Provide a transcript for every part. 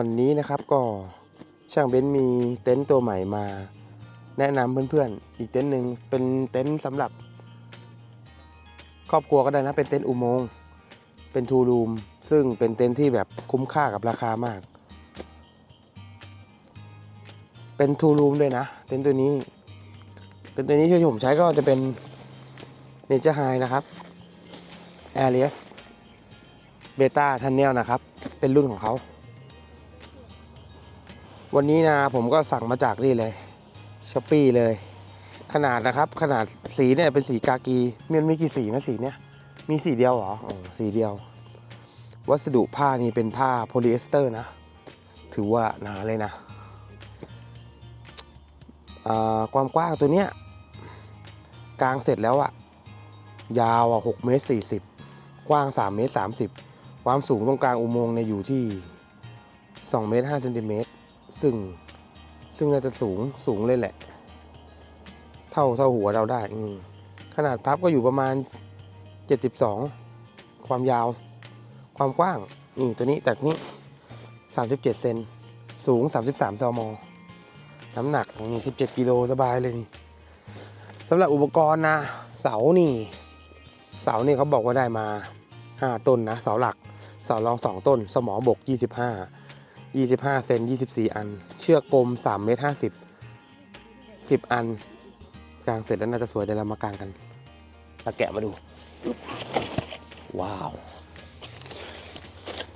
วันนี้นะครับก็ช่างเบ้นมีเต็นท์ตัวใหม่มา แนะนำเพื่อนๆ อีกเต็นท์หนึ่งเป็นเต็นท์สำหรับ ครอบครัวก็ได้นะเป็นเต็นท์อุโมงค์เป็นทูรูมซึ่งเป็นเต็นท์ที่แบบคุ้มค่ากับราคามาก เป็นทูรูมด้วยนะ เต็นท์ตัวนี้เต็นท์ตัวนี้ที่ผมใช้ก็จะเป็นเนเจอร์ไฮนะครับ a r i a s เบต้าทันเนลนะครับ เป็นรุ่นของเขา วันนี้นะผมก็สั่งมาจากนี่เลยช้อปปี้เลย ขนาดนะครับ ขนาดสีเนี่ยเป็นสีกากีมันมีกี่สีนะสีเนี่ยมีสีเดียวเหรออ๋อสีเดียว วัสดุผ้านี่เป็นผ้าโพลีเอสเตอร์นะ ถือว่าหนาเลยนะความกว้างตัวเนี้ยกลางเสร็จแล้วอะยาวอะ6เมตร40กว้าง3เมตร30ความสูงตรงกลางอุโมงค์เนี่ยอยู่ที่2เมตร5เซนติเมตร ซึ่งซึ่งน่าจะสูงสูงเลยแหละ เท่าเท่าหัวเราได้อืขนาดพับก็อยู่ประมาณ 72 ความยาว ความกว้าง นี่ตัวนี้จากนี้ 37 เซน สูง 33 ซม น้ำหนักนี่ 17 กิโลสบายเลยนี่สำหรับอุปกรณ์นะ เสานี่ เสานี่เขาบอกว่าได้มา 5 ต้นนะ เสาหลัก เสารอง 2 ต้น สมอบก 25 25 เซน 24 อัน เชือกกลม3เมตร50 10 อัน กลางเสร็จแล้วน่าจะสวยเดี๋ยวเรามากางกันมาแกะมาดู ว้าว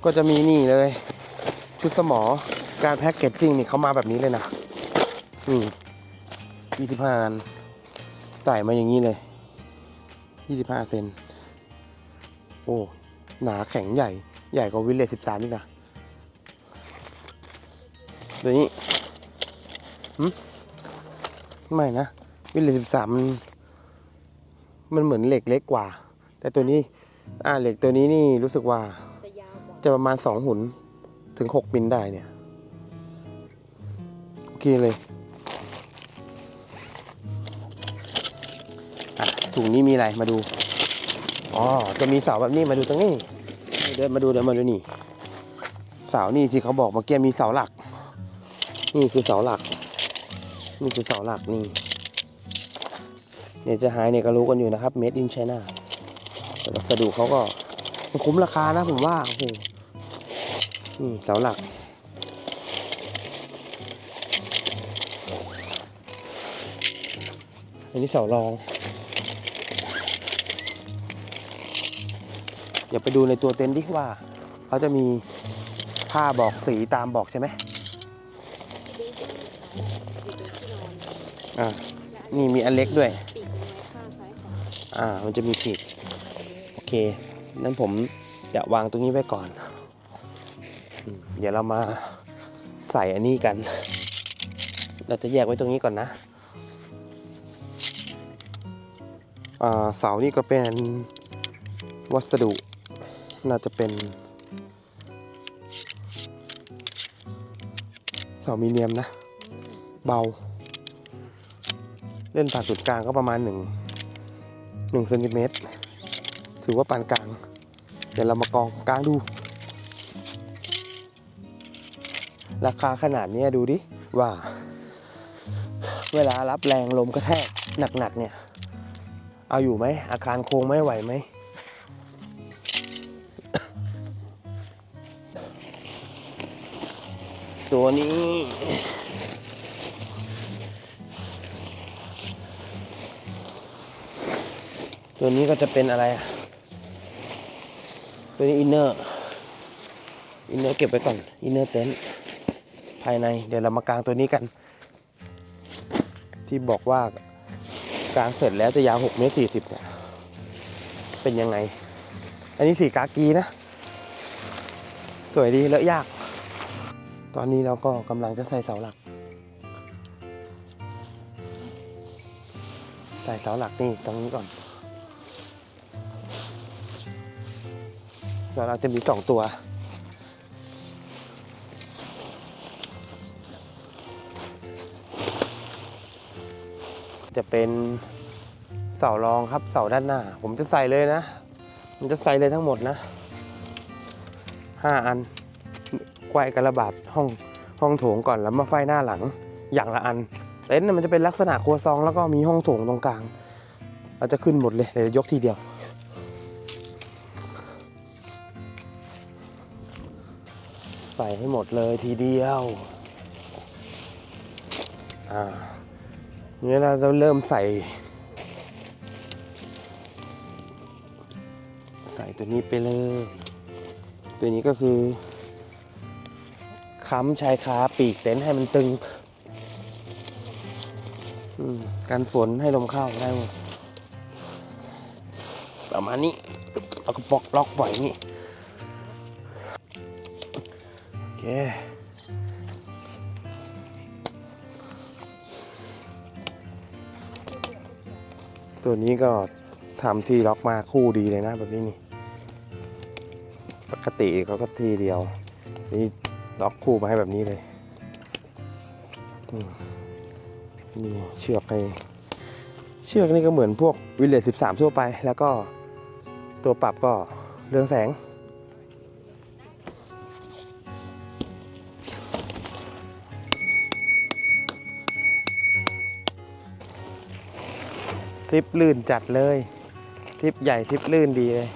ก็จะมีนี่เลย ชุดสมอการแพ็กเกจจิ้งนี่เขามาแบบนี้เลยนะนี่25 อันใส่มาอย่างนี้เลย 25 เซน โอ้ หนาแข็งใหญ่ ใหญ่กว่าวิลเลจ13นี่นะ ตัวนี้ไม่นะ วิลเลจ13มันมันเหมือนเหล็กเล็กกว่า แต่ตัวนี้ อ่าเหล็กตัวนี้นี่รู้สึกว่า จะประมาณ2หุ่นถึง6มิลได้เนี่ย โอเคเลยอะถุงนี้มีอะไรมาดู อ๋อ จะมีเสาแบบนี้มาดูตรงนี้ เดินมาดูเดินมาดูนี่ เสานี่ที่เขาบอกเมื่อกี้มีเสาหลัก นี่คือเสาหลัก นี่คือเสาหลักนี่ เนี่ยจะหายเนี่ยก็รู้กันอยู่นะครับ made in China แต่วัสดุเขาก็มันคุ้มราคานะผมว่า โอ้โห นี่เสาหลัก อันนี้เสารอง อย่าไปดูในตัวเต็นท์ดิว่า เขาจะมีผ้าบอกสีตามบอกใช่ไหม อ่าและอันนี่มีอันเล็กด้วย ปีกจะไว้ข้างซ้ายขวาอ่า มันจะมีขีดโอเคนั้นผมจะวางตรงนี้ไว้ก่อนอืมเดี๋ยวเรามาใส่อันนี้กัน เราจะแยกไว้ตรงนี้ก่อนนะอ่าเสานี่ก็เป็นวัสดุน่าจะเป็นเสามีเนียมนะ เบา เล่นผ่าศูนย์กลางก็ประมาณหนึ่งหนึ่งเซนติเมตรถือว่าปานกลาง เดี๋ยวเรามากองกลางดู ราคาขนาดเนี้ยดูดิ ว่า เวลารับแรงลมกระแทกหนักๆเนี่ย เอาอยู่ไหม อาคารโครงไม่ไหวไหมตัวนี้ ตัวนี้ก็จะเป็นอะไรอะตัวนี้อินเนอร์อินเนอร์เก็บไว้ก่อนอินเนอร์เต็นท์ภายในเดี๋ยวเรามากางตัวนี้กัน ที่บอกว่ากางเสร็จแล้วจะยาว6เมตร40เนี่ยเป็นยังไง อันนี้สีกากีนะ สวยดีเลอะยาก ตอนนี้เราก็กำลังจะใส่เสาหลัก ใส่เสาหลักนี่ตรงนี้ก่อน เราจะมีสองตัว จะเป็นเสารองครับเสาด้านหน้า ผมจะใส่เลยนะผมจะใส่เลยทั้งหมดนะห้าอันไขว้กระบาดห้องห้องโถงก่อนแล้วมาไฟหน้าหลังอย่างละอันเต็นท์มันจะเป็นลักษณะครัวซองแล้วก็มีห้องโถงตรงกลาง เราจะขึ้นหมดเลยเดี๋ยวยกทีเดียว ใส่ให้หมดเลยทีเดียวอ่าเนี่ยเราจะเริ่มใส่ ใส่ตัวนี้ไปเลย ตัวนี้ก็คือค้ำชายคาปีกเต็นท์ให้มันตึงกันฝนให้ลมเข้าได้หมดประมาณนี้แล้วก็ปอกล็อกปล่อยนี้ เค ตัวนี้ก็ทำที่ล็อกมาคู่ดีเลยนะแบบนี้นี่ ปกติเขาก็ทีเดียว นี่ล็อกคู่มาให้แบบนี้เลย นี่เชือกในเชือกนี่ก็เหมือนพวกวิลเลจ13 ทั่วไป แล้วก็ตัวปรับก็เรืองแสง ซิปลื่นจัดเลย ซิปใหญ่ซิปลื่นดีเลย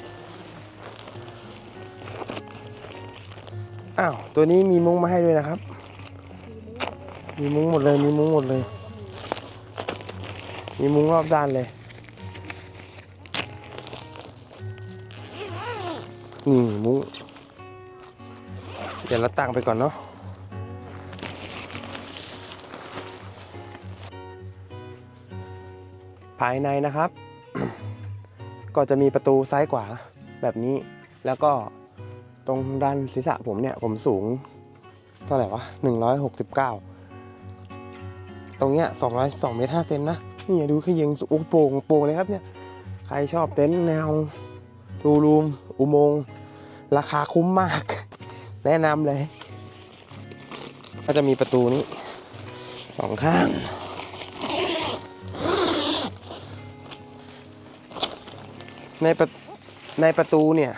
อ้าว ตัวนี้มีมุ้งมาให้ด้วยนะครับ มีมุ้งหมดเลย มีมุ้งหมดเลย มีมุ้งรอบด้านเลย นี่มุ้ง เดี๋ยวเราตั้งไปก่อนเนาะายในนะครับ ก็จะมีประตูซ้ายขวาแบบนี้ แล้วก็ตรงด้านศีรษะผมเนี่ยผมสูง เท่าไหร่วะ 169 ตรงเนี้ย202เมตร5เซนนะ นี่ดูขยิงโอ้โป่งโป่งเลยครับเนี่ย ใครชอบเต็นท์แนวรูรูม อุโมงค์ราคาคุ้มมาก แนะนำเลย ก็จะมีประตูนี้สองข้าง ในประในประตูเนี่ย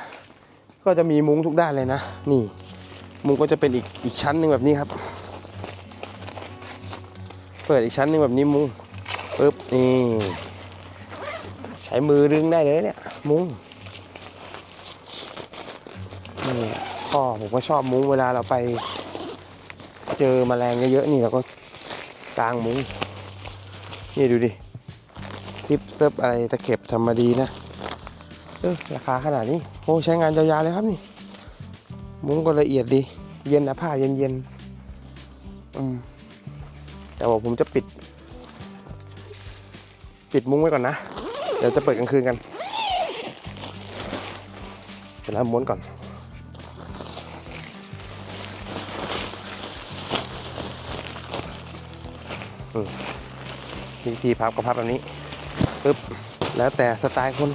ก็จะมีมุ้งทุกด้านเลยนะ นี่ มุ้งก็จะเป็นอีกอีกชั้นหนึ่งแบบนี้ครับ เปิดอีกชั้นหนึ่งแบบนี้มุ้งปึ๊บนี่ใช้มือดึงได้เลยเนี่ยมุ้งนี่ก็ผมก็ชอบมุ้งเวลาเราไปเจอแมลงเยอะๆนี่เราก็กางมุ้งนี่ดูดิซิปเซิบอะไรตะเข็บทำมาดีนะ เออราคาขนาดนี้โอ้ใช้งานยาวๆเลยครับนี่ มุ้งก็ละเอียดดี เย็นนะผ้าเย็นๆอืมแต่ว่าผมจะปิด ปิดมุ้งไว้ก่อนนะ เดี๋ยวจะเปิดกลางคืนกันเดี๋ยวเราม้วนก่อนอืมทีทีพับก็พับแบบนี้ปึ๊บแล้วแต่สไตล์คน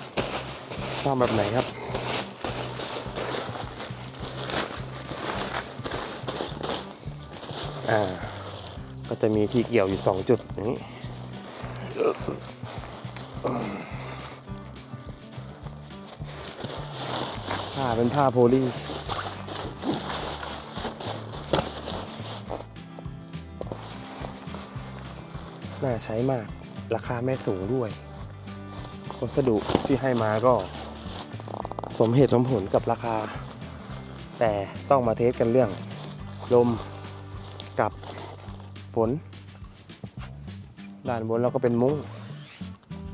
ชอบแบบไหนครับอ่าก็จะมีที่เกี่ยวอยู่ 2 จุดอย่างนี้ผ้าเป็นผ้าโพลีน่าใช้มาก ราคาไม่สูงด้วย วัสดุที่ให้มาก็ สมเหตุสมผลกับราคา แต่ต้องมาเทสกันเรื่อง ลมกับฝนด้านบนเราก็เป็นมุ้ง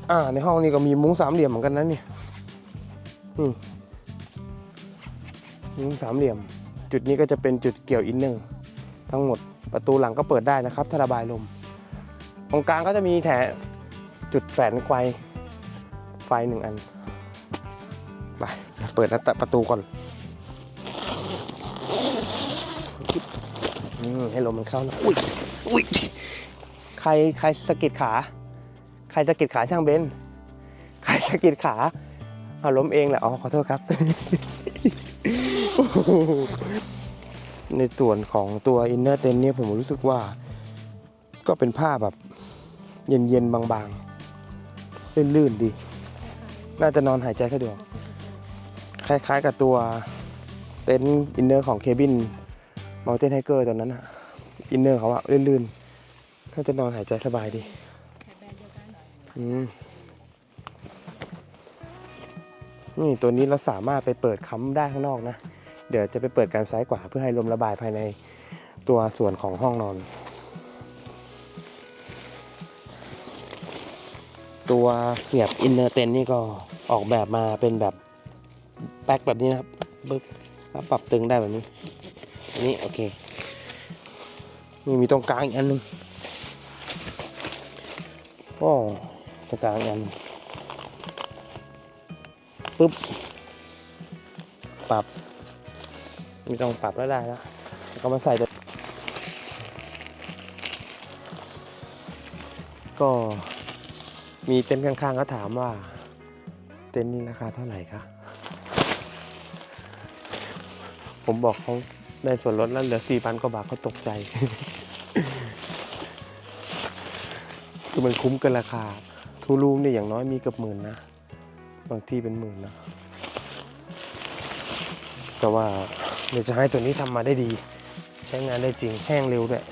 อ่าในห้องนี้ก็มีมุ้งสามเหลี่ยมเหมือนกันนะนี่นี่มุ้งสามเหลี่ยม จุดนี้ก็จะเป็นจุดเกี่ยวอินเนอร์ทั้งหมดประตูหลังก็เปิดได้นะครับถ้าระบายลม ตรงกลางก็จะมีแถจุดแฝนไกวไฟหนึ่งอัน เปิดหน้าต่างประตูก่อนนี่ให้ลมมันเข้านะอุ้ยอุ้ยใครใครสะกิดขา ใครสะกิดขาช่างเบนซ์ใครสะกิดขาเอาล้มเองแหละอ๋อขอโทษครับ ในส่วนของตัวอินเนอร์เต็นเนี่ยผมรู้สึกว่า ก็เป็นผ้าแบบ เย็นๆ บางๆลื่นๆดี น่าจะนอนหายใจสะดวก คล้ายๆกับตัวเต็นท์อินเนอร์ของเคบินม u เ t นไฮเกอร์ตอนนั้นอะอินเนอร์เขาอะลื่นๆน่าจะนอนหายใจสบายดีแบรนด์เดียวกันอืมนี่ตัวนี้เราสามารถไปเปิดค้ำได้ข้างนอกนะ เดี๋ยวจะไปเปิดการซ้ายกว่าเพื่อให้ลมระบายภายในตัวส่วนของห้องนอน ตัวเสียบอินเนอร์เตนนี่ก็ออกแบบมาเป็นแบบ แป๊กแบบนี้นะครับปึ๊บแล้วปรับตึงได้แบบนี้อันนี้โอเคนี่มีตรงกลางอีกอันหนึ่งโอ้ตรงกลางอีกอันปึ๊บปรับม่ต้องปรับแล้วได้แล้วแล้วก็มาใส่ก็มีเต็นท์ข้างๆก็ถามว่า เต็นท์นี้ราคาเท่าไหร่คะ ผมบอกเขาได้ส่วนลดแล้วเหลือสี่พันกว่าบาทเขาตกใจ คือมันคุ้มเกินราคา ทูรูมเนี่ยอย่างน้อยมีเกือบหมื่นนะ บางที่เป็นหมื่นนะ แต่ว่าเดี๋ยวจะให้ตัวนี้ทำมาได้ดี ใช้งานได้จริงแห้งเร็วด้วย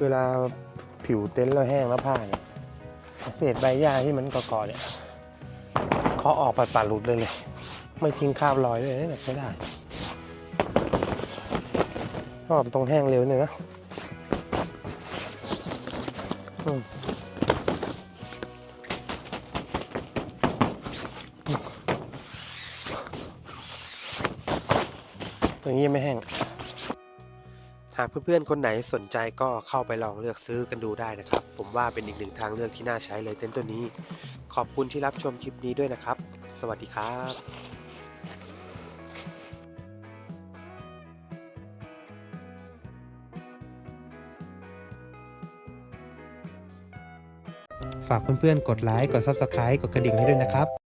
เวลาผิวเต็นท์เราแห้งแล้วผ้าเนี่ยเศษใบหญ้าที่มันเกาะๆเนี่ย เขาะออกปัดปัดๆหลุดเลยเลยไม่ทิ้งคราบรอยเลยเนี่ยใช้ได้ชอบตรงแห้งเร็วเนี่ยนะอืมอย่างนี้ยังไม่แห้งหากเพื่อนๆ คนไหนสนใจก็เข้าไปลองเลือกซื้อกันดูได้นะครับ ผมว่าเป็นอีกหนึ่งทางเลือกที่น่าใช้เลยเต็นท์ตัวนี้ ขอบคุณที่รับชมคลิปนี้ด้วยนะครับ สวัสดีครับฝากเพื่อนๆ กดไลค์ กด Subscribe กดกระดิ่งให้ด้วยนะครับ